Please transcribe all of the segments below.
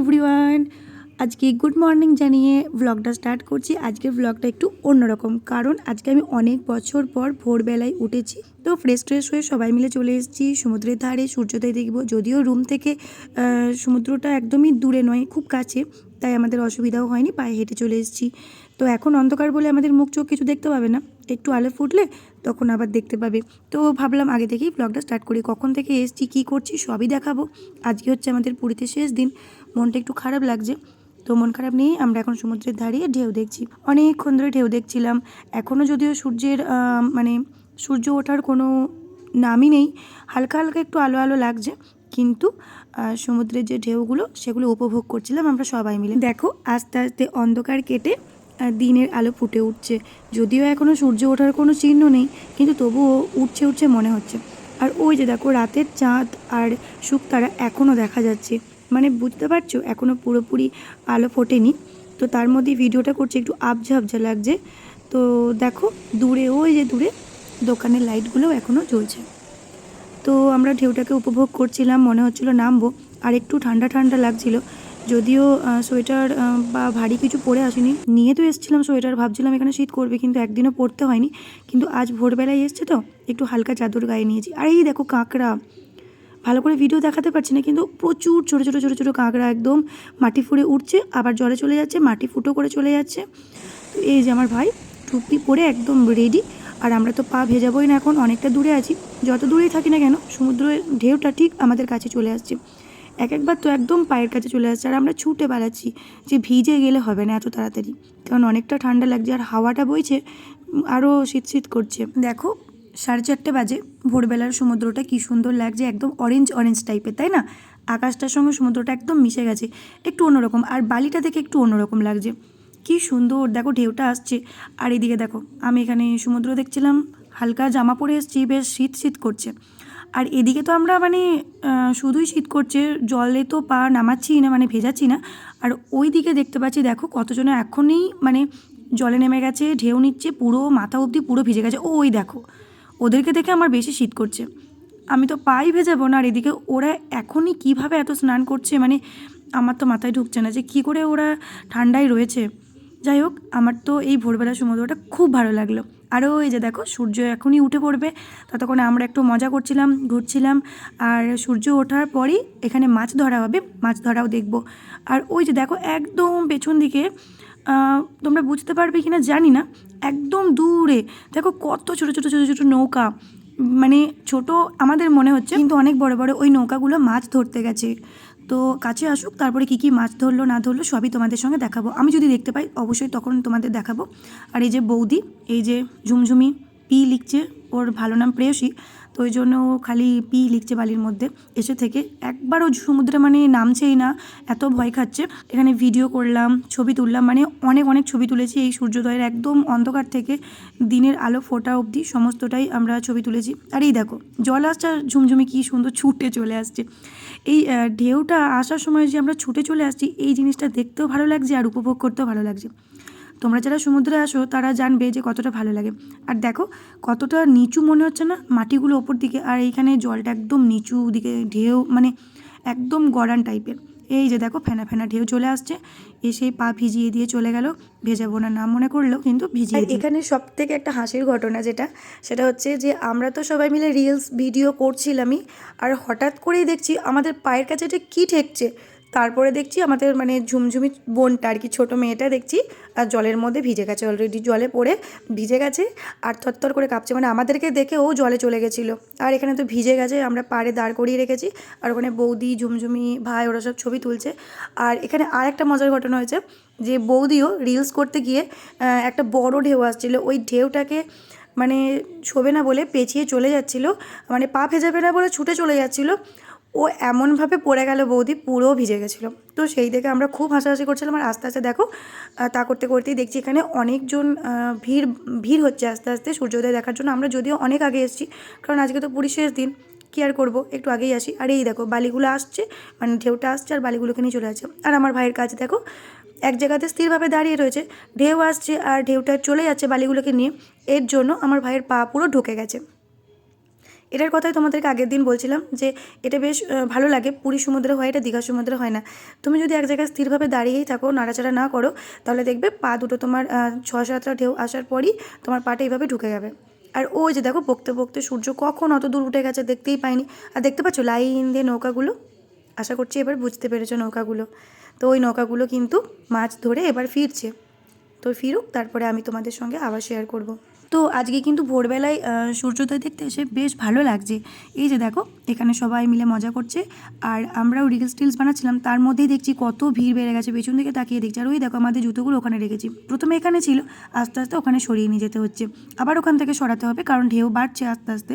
Everyone আজকে good morning জানিয়ে ভ্লগটা start করছি। আজকের ভ্লগটা একটু অন্যরকম। কারণ আজকে আমি অনেক বছর পর ভোরবেলায় উঠেছি। তো ফ্রেশ ট্রেশ হয়ে সবাই মিলে চলে এসেছি। সমুদ্রের ধারে সূর্যোদয় দেখব। যদিও রুম থেকে সমুদ্রটা একদমই দূরে নয়, খুব কাছে। তাই আমাদের অসুবিধাও হয়নি, পায়ে হেঁটে চলে এসেছি। তো এখন অন্ধকার বলে আমাদের মুখ চোখ কিছু দেখতে পাবে না। একটু আলো ফুটলে তখন আবার দেখতে পাবে। তো ভাবলাম আগে থেকেই ব্লগটা স্টার্ট করি। কখন থেকে এসছি, কী করছি সবই দেখাবো। আজকে হচ্ছে আমাদের পুরীতে শেষ দিন। মনটা একটু খারাপ লাগছে। তো মন খারাপ নিয়েই আমরা এখন সমুদ্রের ধারে ঢেউ দেখছি। অনেকক্ষণ ধরে ঢেউ দেখছিলাম। এখনও যদিও সূর্যের মানে সূর্য ওঠার কোনো নামই নেই। হালকা হালকা একটু আলো আলো লাগছে। কিন্তু সমুদ্রের যে ঢেউগুলো, সেগুলো উপভোগ করছিলাম আমরা সবাই মিলে। দেখো, আস্তে আস্তে অন্ধকার কেটে দিনের আলো ফুটে উঠছে। যদিও এখনও সূর্য ওঠার কোনো চিহ্ন নেই, কিন্তু তবুও উঠছে উঠছে মনে হচ্ছে। আর ওই যে দেখো, রাতের চাঁদ আর শুকতারা এখনও দেখা যাচ্ছে। মানে বুঝতে পারছ? এখনও পুরোপুরি আলো ফোটেনি। তো তার মধ্যে ভিডিওটা করছে, একটু আবঝা আবঝা লাগছে। তো দেখো, দূরে, ওই যে দূরে, দোকানের লাইটগুলোও এখনও জ্বলছে। তো আমরা ঢেউটাকে উপভোগ করছিলাম, মনে হচ্ছিল নামবো। আর একটু ঠান্ডা ঠান্ডা লাগছিল। যদিও সোয়েটার বা ভারী কিছু পরে আসিনি। নিয়ে তো এসেছিলাম সোয়েটার, ভাবছিলাম এখানে শীত করবে, কিন্তু একদিনও পরতে হয়নি। কিন্তু আজ ভোরবেলায় এসছে তো, একটু হালকা চাদর গায়ে নিয়েছি। আর এই দেখো কাঁকড়া। ভালো করে ভিডিও দেখাতে পারছি না, কিন্তু প্রচুর ছোটো ছোটো ছোটো ছোটো কাঁকড়া একদম মাটি ফুঁড়ে উঠছে, আবার জলে চলে যাচ্ছে, মাটি ফুটো করে চলে যাচ্ছে। তো এই যে আমার ভাই, টুপি পরে একদম রেডি আর আমরা তো পা ভেজাবোই না এখন, অনেকটা দূরে আছি। যত দূরেই থাকি না কেন, সমুদ্রের ঢেউটা ঠিক আমাদের কাছে চলে আসছে। এক একবার তো একদম পায়ের কাছে চলে আসছে, আর আমরা ছুটে বেড়াচ্ছি, যে ভিজে গেলে হবে না এত তাড়াতাড়ি। কারণ অনেকটা ঠান্ডা লাগছে, আর হাওয়াটা বইছে আরও শীত শীত করছে। দেখো সাড়ে চারটে বাজে ভোরবেলার সমুদ্রটা কি সুন্দর লাগছে, একদম অরেঞ্জ অরেঞ্জ টাইপের তাই না? আকাশটার সঙ্গে সমুদ্রটা একদম মিশে গেছে, একটু অন্যরকম, আর বালিটা দেখে একটু অন্যরকম লাগছে। কি সুন্দর, দেখো ঢেউটা আসছে। আর এদিকে দেখো, আমি এখানে সমুদ্র দেখছিলাম, হালকা জামা পরে এসেছি, বেশ শীত শীত করছে। আর এদিকে তো আমরা মানে শুধুই শীত করছে, জলে তো পা নামাচ্ছি না মানে ভেজাচ্ছি না। আর ওই দিকে দেখতে পাচ্ছি, দেখো কতজনে এখনই মানে জলে নেমে গেছে, ঢেউ নিচ্ছে, পুরো মাথা অবধি পুরো ভিজে গেছে, ওই দেখো। ওদেরকে দেখে আমার বেশি শীত করছে। আমি তো পাই ভেজাবো না, আর এদিকে ওরা এখনই কীভাবে এত স্নান করছে মানে আমার তো মাথায় ঢুকছে না যে কি করে ওরা ঠান্ডায় রয়েছে। যাই হোক, আমার তো এই ভোরবেলা সমুদ্রটা খুব ভালো লাগল। আরও এই যে দেখো, সূর্য এখনই উঠে পড়বে। ততক্ষণে আমরা একটু মজা করছিলাম, ঘুরছিলাম, আর সূর্য ওঠার পরই এখানে মাছ ধরা হবে। মাছ ধরাও দেখব। আর ওই যে দেখো, একদম পেছন দিকে তোমরা বুঝতে পারবে কি না জানি না, একদম দূরে। দেখো কত ছোটো ছোটো ছোটো ছোটো নৌকা। মানে ছোট আমাদের মনে হচ্ছে, কিন্তু অনেক বড় বড় ওই নৌকাগুলো মাছ ধরতে গেছে। তো কাছে আসুক, তারপরে কী কী মাছ ধরলো, না ধরলো, সবই তোমাদের সঙ্গে দেখাবো। আমি যদি দেখতে পাই, অবশ্যই তখন তোমাদের দেখাবো। আর এই যে বৌদি, এই যে ঝুমঝুমি পি লিখছে, ওর ভালো নাম প্রেয়সী। তো ওই জন্য ও খালি পি লিখছে বালির মধ্যে। এসে থেকে একবারও সমুদ্রে মানে নামছেই না, এত ভয় খাচ্ছে। এখানে ভিডিও করলাম, ছবি তুললাম মানে অনেক অনেক ছবি তুলেছি এই সূর্যোদয়ের একদম অন্ধকার থেকে। দিনের আলো ফোটা অবধি সমস্তটাই আমরা ছবি তুলেছি। আর এই দেখো, জল আসছে আর ঝুমঝুমি কী সুন্দর ছুটে চলে আসছে। এই ঢেউটা আসার সময় যে আমরা ছুটে চলে আসছি, এই জিনিসটা দেখতেও ভালো লাগছে আর উপভোগ করতেও ভালো লাগছে। তোমরা যারা সমুদ্রে আসো তারা জানবে যে কতটা ভালো লাগে। আর দেখো কতটা নিচু মনে হচ্ছে না মাটিগুলো ওপর দিকে আর এইখানে জলটা একদম নিচু দিকে ঢেউ মানে একদম গড়ান টাইপের। এই যে দেখো ফেনা ফেনা ঢেউ চলে আসছে এসে পা ভিজিয়ে দিয়ে চলে গেল ভেজাবো না নাম মনে করলেও কিন্তু ভিজিয়ে এখানে সব থেকে একটা হাসির ঘটনা যেটা সেটা হচ্ছে যে আমরা তো সবাই মিলে রিলস ভিডিও করছিলামই আর হঠাৎ করেই দেখছি আমাদের পায়ের কাছে এটা কী ঠেকছে। তারপরে দেখছি আমাদের মানে ঝুমঝুমি বোনটা আর কি, ছোটো মেয়েটা দেখছি আর জলের মধ্যে ভিজে গেছে অলরেডি জলে পড়ে ভিজে গেছে আর থরথর করে কাঁপছে। মানে আমাদেরকে দেখে ও জলে চলে গেছিল। আর এখানে তো ভিজে গেছে, আমরা পাড়ে দাঁড় করিয়ে রেখেছি। আর ওখানে বৌদি, ঝুমঝুমি ভাই ওরা সব ছবি তুলছে। আর এখানে আর একটা মজার ঘটনা হয়েছে যে বৌদিও রিলস করতে গিয়ে একটা বড় ঢেউ আসছিল। ওই ঢেউটাকে মানে শোবে না বলে পেঁচিয়ে চলে যাচ্ছিল। মানে পা ভেজাবে না বলে ছুটে চলে যাচ্ছিল। ও এমনভাবে পড়ে গেল বৌদি, পুরো ভিজে গেছিল। তো সেই দেখে আমরা খুব হাসাহাসি করছিলাম আর আস্তে আস্তে দেখো তা করতে করতেই দেখছি এখানে অনেকজন ভিড় ভিড় হচ্ছে আস্তে আস্তে সূর্যোদয় দেখার জন্য। আমরা যদিও অনেক আগে এসেছি, কারণ আজকে তো পুরী শেষ দিন, কী আর করব? একটু আগেই আসি। আর এই দেখো, বালিগুলো আসছে মানে ঢেউটা আসছে আর বালিগুলোকে নিয়ে চলে আসছে আর আমার ভাইয়ের কাছে দেখো, এক জায়গাতে স্থিরভাবে দাঁড়িয়ে রয়েছে, ঢেউ আসছে আর ঢেউটা চলে যাচ্ছে বালিগুলোকে নিয়ে। এর জন্য আমার ভাইয়ের পা পুরো ঢুকে গেছে। এটার কথাই তোমাদেরকে আগের দিন বলছিলাম যে এটা বেশ ভালো লাগে। পুরী সমুদ্রে হয় এটা, দীঘা সমুদ্রে হয় না। তুমি যদি এক জায়গায় স্থিরভাবে দাঁড়িয়েই থাকো, নাড়াচাড়া না করো, তাহলে দেখবে পা দুটো তোমার ছ সাতটা ঢেউ আসার পরই তোমার পাটা এইভাবে ঢুকে যাবে। আর ওই যে দেখো, বকতে বকতে সূর্য কখন অত দূর উঠে গেছে দেখতেই পাইনি। আর দেখতে পাচ্ছ লাইন দিয়ে নৌকাগুলো? আশা করছি এবার বুঝতে পেরেছ নৌকাগুলো। তো ওই নৌকাগুলো কিন্তু মাছ ধরে এবার ফিরছে। তো ফিরুক, তারপরে আমি তোমাদের সঙ্গে আবার শেয়ার করব। তো আজকে কিন্তু ভোরবেলায় সূর্যোদয় দেখতে এসে বেশ ভালো লাগছে। এই যে দেখো, এখানে সবাই মিলে মজা করছে। আর আমরাও রিলস টিলস বানাচ্ছিলাম, তার মধ্যেই দেখছি কত ভিড় বেড়ে গেছে, পেছন দিকে তাকিয়ে দেখছি। আর ওই দেখো, আমাদের জুতোগুলো ওখানে রেখেছি। প্রথমে এখানে ছিল, আস্তে আস্তে ওখানে সরিয়ে নিয়ে যেতে হচ্ছে। আবার ওখান থেকে সরাতে হবে, কারণ ঢেউ বাড়ছে আস্তে আস্তে।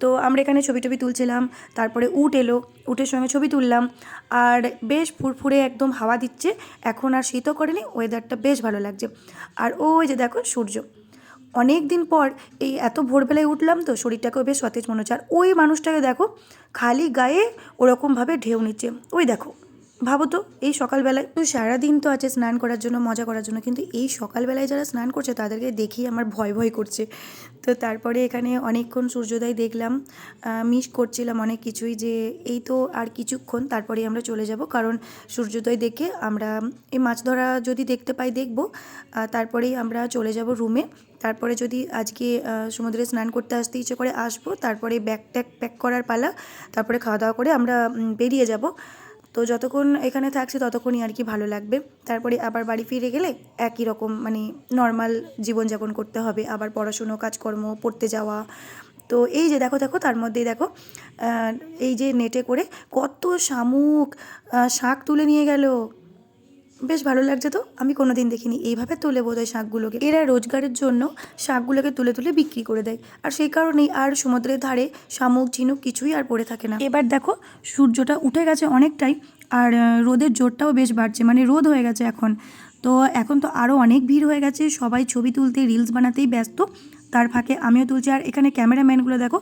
তো আমরা এখানে ছবি টবি তুলছিলাম, তারপরে উট এলো, উটের সঙ্গে ছবি তুললাম। আর বেশ ফুরফুরে একদম হাওয়া দিচ্ছে, এখন আর শীতও করেনি ওয়েদারটা বেশ ভালো লাগছে। আর ওই যে দেখো, সূর্য। অনেক দিন পর এই এত ভোরবেলায় উঠলাম তো শরীরটাকেও বেশ সতেজ মনে হচ্ছে। আর ওই মানুষটাকে দেখো, খালি গায়ে ওরকমভাবে ঢেউ নিচ্ছে। ওই দেখো, ভাবো তো, এই সকালবেলায় তো সারাদিন তো আছে স্নান করার জন্য, মজা করার জন্য, কিন্তু এই সকালবেলায় যারা স্নান করছে তাদেরকে দেখি আমার ভয় ভয় করছে। তো তারপরে এখানে অনেকক্ষণ সূর্যোদয় দেখলাম মিস করছিলাম অনেক কিছুই যে এই তো আর কিছুক্ষণ, তারপরে আমরা চলে যাব। কারণ সূর্যোদয় দেখে আমরা এই মাছ ধরা যদি দেখতে পাই দেখব তারপরেই আমরা চলে যাব রুমে। তারপরে যদি আজকে সমুদ্রে স্নান করতে আসতে ইচ্ছে করে আসব, তারপরে ব্যাগ ট্যাগ প্যাক করার পালা, তারপরে খাওয়া দাওয়া করে আমরা বেরিয়ে যাব। তো যতক্ষণ এখানে থাকছি ততক্ষণই আর কি ভালো লাগবে। তারপরে আবার বাড়ি ফিরে গেলে একই রকম মানে নর্মাল জীবনযাপন করতে হবে। আবার পড়াশুনো, কাজকর্ম, পড়তে যাওয়া। তো এই যে দেখো দেখো, তার মধ্যেই দেখো এই যে নেটে করে কত শামুক শাক তুলে নিয়ে গেল। বেশ ভালো লাগছে তো। আমি কোনোদিন দেখিনি। এইভাবে তুলে বোধহয় শাকগুলোকে। এরা রোজগারের জন্য শাকগুলোকে তুলে তুলে বিক্রি করে দেয়। আর সেই কারণেই আর সমুদ্রের ধারে শামুক, ঝিনুক কিছুই আর পড়ে থাকে না। এবার দেখো, সূর্যটা উঠে গেছে অনেকটাই আর রোদের জোরটাও বেশ বাড়ছে। মানে রোদ হয়ে গেছে এখন। তো এখন তো আরও অনেক ভিড় হয়ে গেছে। সবাই ছবি তুলতে রিলস বানাতেই ব্যস্ত। তার ফাঁকে আমিও তুলছি। আর এখানে ক্যামেরাম্যানগুলো দেখো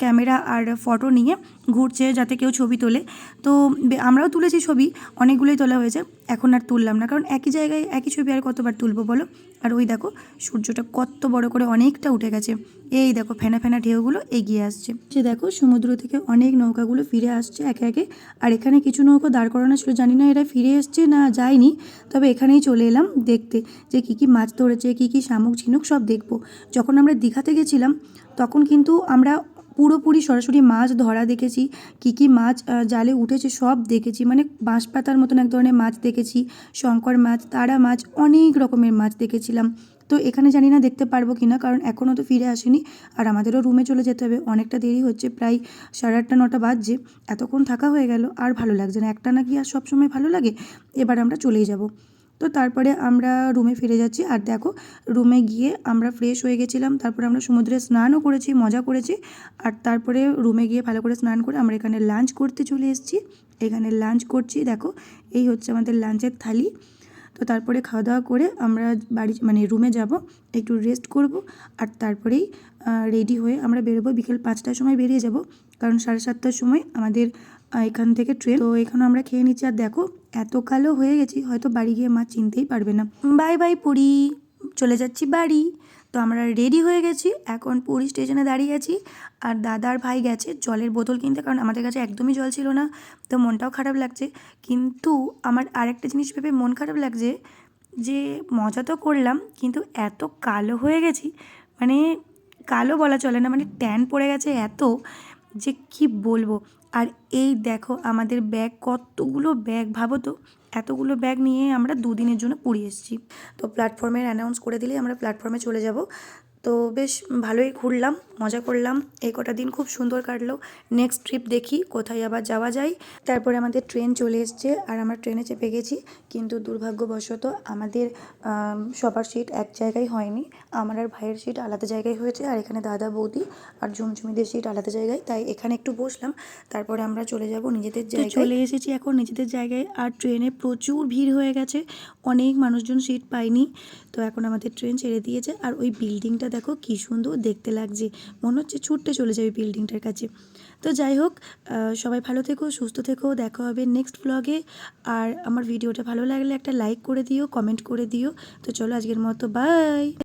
ক্যামেরা আর ফটো নিয়ে ঘুরছে যাতে কেউ ছবি তোলে। তো আমরাও তুলেছি ছবি, অনেকগুলোই তোলা হয়েছে, এখন আর তুললাম না। কারণ একই জায়গায় একই ছবি আর কতবার তুলবো বলো? আর ওই দেখো, সূর্যটা কত বড় করে অনেকটা উঠে গেছে। এই দেখো, ফেনা ফেনা ঢেউগুলো এগিয়ে আসছে। যে দেখো, সমুদ্র থেকে অনেক নৌকাগুলো ফিরে আসছে একে একে। আর এখানে কিছু নৌকা দাঁড় করানো ছিল, জানি না এরা ফিরে এসছে না যায়নি। তবে এখানেই চলে এলাম দেখতে, যে কী কী মাছ ধরেছে, কী কী শামুক ঝিনুক সব দেখব। যখন আমরা দীঘাতে গেছিলাম, তখন কিন্তু আমরা পুরোপুরি সরাসরি মাছ ধরা দেখেছি, কী কী মাছ জালে উঠেছে সব দেখেছি মানে বাঁশ পাতার মতন এক ধরনের মাছ দেখেছি, শঙ্কর মাছ, তারা মাছ, অনেক রকমের মাছ দেখেছিলাম। তো এখানে জানি না দেখতে পারব কি না কারণ এখনও তো ফিরে আসেনি, আর আমাদেরও রুমে চলে যেতে হবে। অনেকটা দেরি হচ্ছে, প্রায় সাড়ে আটটা, নটা বাজছে, এতক্ষণ থাকা হয়ে গেল, আর ভালো লাগছে না। একটা না কি আর সবসময় ভালো লাগে, এবার আমরা চলেই যাব। তো তারপরে আমরা রুমে ফিরে যাচ্ছি। আর দেখো, রুমে গিয়ে আমরা ফ্রেশ হয়ে গেছিলাম। তারপরে আমরা সমুদ্রে স্নানও করেছি, মজা করেছি। আর তারপরে রুমে গিয়ে ভালো করে স্নান করে আমরা এখানে লাঞ্চ করতে চলে এসেছি। এখানে লাঞ্চ করছি। দেখো, এই হচ্ছে আমাদের লাঞ্চের থালি। তো তারপরে খাওয়া দাওয়া করে আমরা বাড়ি মানে রুমে যাব, একটু রেস্ট করব আর তারপরেই রেডি হয়ে আমরা বেরোবো। বিকেল পাঁচটার সময় বেরিয়ে যাব, কারণ সাড়ে সাতটার সময় আমাদের এখান থেকে ট্রেন তো এখানে আমরা খেয়ে নিচ্ছি। আর দেখো, এত কালো হয়ে গেছি, হয়তো বাড়ি গিয়ে মা চিনতেই পারবে না। বাই বাই পুরী, চলে যাচ্ছি বাড়ি। তো আমরা রেডি হয়ে গেছি, এখন পুরী স্টেশনে দাঁড়িয়ে আছি। আর দাদার ভাই গেছে জলের বোতল কিনতে, কারণ আমাদের কাছে একদমই জল ছিল না, তো মনটাও খারাপ লাগছে। কিন্তু আমার আরেকটা জিনিস ভেবে মন খারাপ লাগছে যে, মজা তো করলাম, কিন্তু এত কালো হয়ে গেছি মানে কালো বলা চলে না মানে ট্যান পড়ে গেছে এত যে কি বলব? আর এই দেখো আমাদের ব্যাগ কতগুলো ব্যাগ ভাবো তো? এতগুলো ব্যাগ নিয়ে আমরা দুদিনের জন্য পুরী এসেছি। তো প্ল্যাটফর্মের অ্যানাউন্স করে দিলেই আমরা প্ল্যাটফর্মে চলে যাব। তো বেশ ভালোই ঘুরলাম মজা করলাম। এই কটা দিন খুব সুন্দর কাটলো। নেক্সট ট্রিপ দেখি কোথায় আবার যাওয়া যায়। তারপরে আমাদের ট্রেন চলে এসছে আর আমরা ট্রেনে চেপে গেছি। কিন্তু দুর্ভাগ্যবশত আমাদের সবার সিট এক জায়গায় হয়নি। আমার আর ভাইয়ের সিট আলাদা জায়গায় হয়েছে আর এখানে দাদা বৌদি আর ঝুমঝুমিদের সিট আলাদা জায়গায়। তাই এখানে একটু বসলাম। তারপরে আমরা চলে যাব নিজেদের জায়গায়। চলে এসেছি এখন নিজেদের জায়গায় আর ট্রেনে প্রচুর ভিড় হয়ে গেছে। অনেক মানুষজন সিট পায়নি। তো এখন আমাদের ট্রেন ছেড়ে দিয়েছে আর ওই বিল্ডিংটা দেখো কি সুন্দর দেখতে লাগছে। মনে হচ্ছে ছুটতে চলে যাবে বিল্ডিংটার কাছে। তো যাই হোক সবাই ভালো থেকো, সুস্থ থেকো, দেখা হবে নেক্সট ব্লগে আর আমার ভিডিওটা ভালো লাগলে একটা লাইক করে দিও কমেন্ট করে দিও। তো চলো আজকের মতো বাই